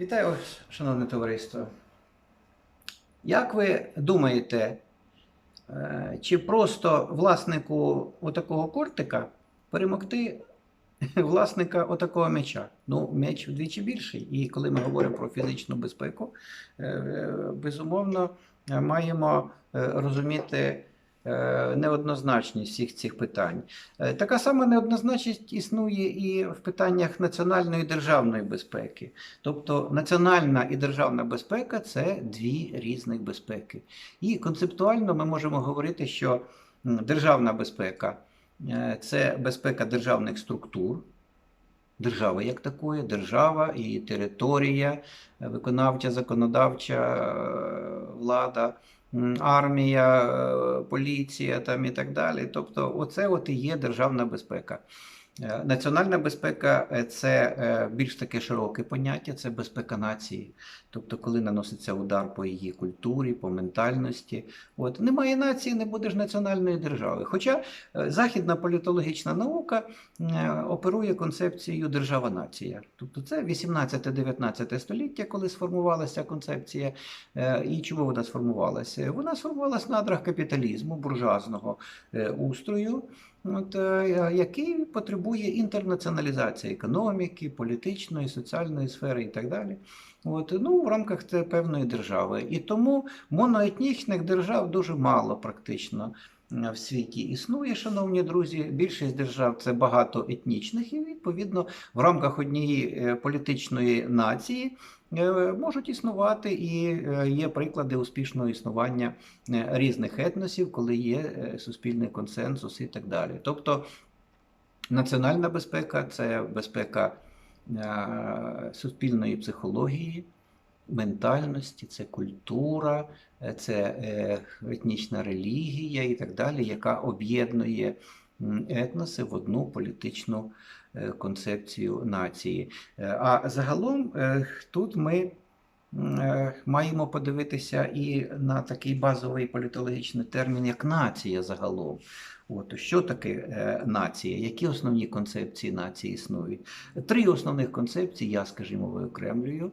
Вітаю, шановне товариство. Як ви думаєте, е, чи просто власнику отакого кортика перемогти власника отакого м'яча? Ну, м'яч вдвічі більший. І коли ми говоримо про фізичну безпеку, е, е, безумовно маємо розуміти неоднозначність всіх цих питань. Е, Така сама неоднозначність існує і в питаннях національної і державної безпеки. Тобто національна і державна безпека це дві різних безпеки. І концептуально ми можемо говорити, що державна безпека е, це безпека державних структур. Держава як такої, держава і територія, е, виконавча, законодавча е, влада, армія, е, поліція там і так далі. Тобто, оце от і є державна безпека. Е, Національна безпека е, це е, більш таке широке поняття, це безпека нації. Тобто, коли наноситься удар по її культурі, по ментальності. От немає нації, не буде ж національної держави. Хоча західна політологічна наука оперує концепцією держава-нація. Тобто це 18-19 століття, коли сформувалася концепція. І чому вона сформувалася? Вона сформувалася на надрах капіталізму, буржуазного устрою от, е, який потребує інтернаціоналізації економіки, політичної, соціальної сфери і так далі. От, ну, в рамках певної держави. І тому моноетнічних держав дуже мало практично в світі існує, шановні друзі. Більшість держав це багатоетнічних, і відповідно в рамках однієї е, політичної нації е, можуть існувати і е, є приклади успішного існування різних етносів, коли є суспільний консенсус і так далі. Тобто національна безпека це безпека суспільної психології, ментальності, це культура, е, це е, етнічна релігія і так далі, яка об'єднує етноси в одну політичну е, концепцію нації. А загалом тут ми маємо подивитися і на такий базовий політологічний термін, як нація загалом. От, що таке е, нація? Які основні концепції нації існують? Три основних концепції я, скажімо, виокремлюю.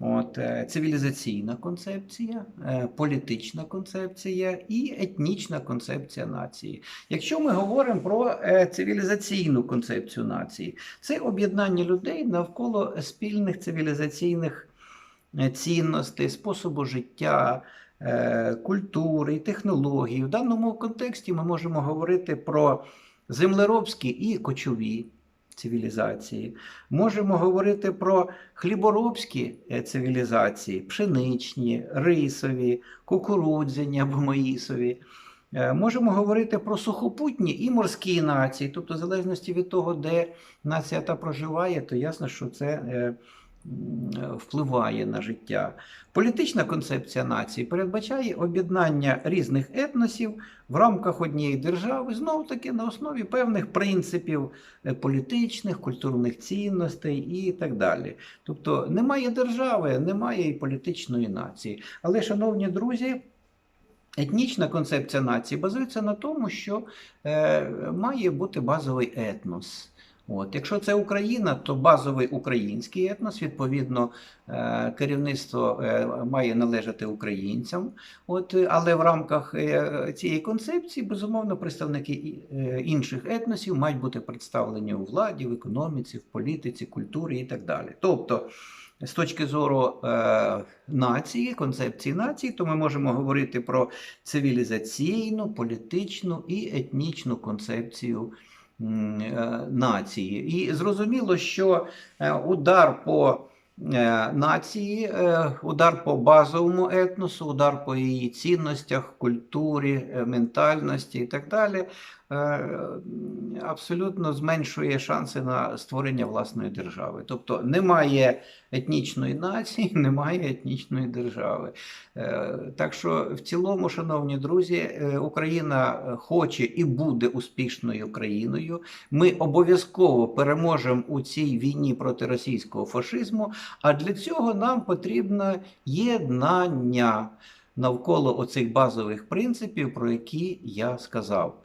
От, е, цивілізаційна концепція, е, політична концепція і етнічна концепція нації. Якщо ми говоримо про е, цивілізаційну концепцію нації, це об'єднання людей навколо спільних цивілізаційних е, цінностей, способу життя, е, культури і технологій. В даному контексті ми можемо говорити про землеробські і кочові цивілізації. Можемо говорити про хліборобські е, цивілізації, пшеничні, рисові, кукурудзяні або маїсові. Е, Можемо говорити про сухопутні і морські нації, тобто, в залежності від того, де нація та проживає, то ясно, що це е, впливає на життя. Політична концепція нації передбачає об'єднання різних етносів в рамках однієї держави, знову таки на основі певних принципів е, політичних, культурних цінностей і так далі. Тобто немає держави, немає і політичної нації. Але, шановні друзі, етнічна концепція нації базується на тому, що е, має бути базовий етнос. От. Якщо це Україна, то базовий український етнос, відповідно, е, керівництво е, має належати українцям. От, але в рамках е, цієї концепції, безумовно, представники інших етносів мають бути представлені у владі, в економіці, в політиці, культурі і так далі. Тобто, з точки зору нації, концепції нації, то ми можемо говорити про цивілізаційну, політичну і етнічну концепцію нації. І зрозуміло, що е, удар по е, нації, е, удар по базовому етносу, удар по її цінностях, культурі, е, ментальності і так далі, е, абсолютно зменшує шанси на створення власної держави. Тобто немає етнічної нації, немає етнічної держави. Е, Так що, в цілому, шановні друзі, е, Україна хоче і буде успішною країною. Ми обов'язково переможемо у цій війні проти російського фашизму. А для цього нам потрібно єднання навколо оцих базових принципів, про які я сказав.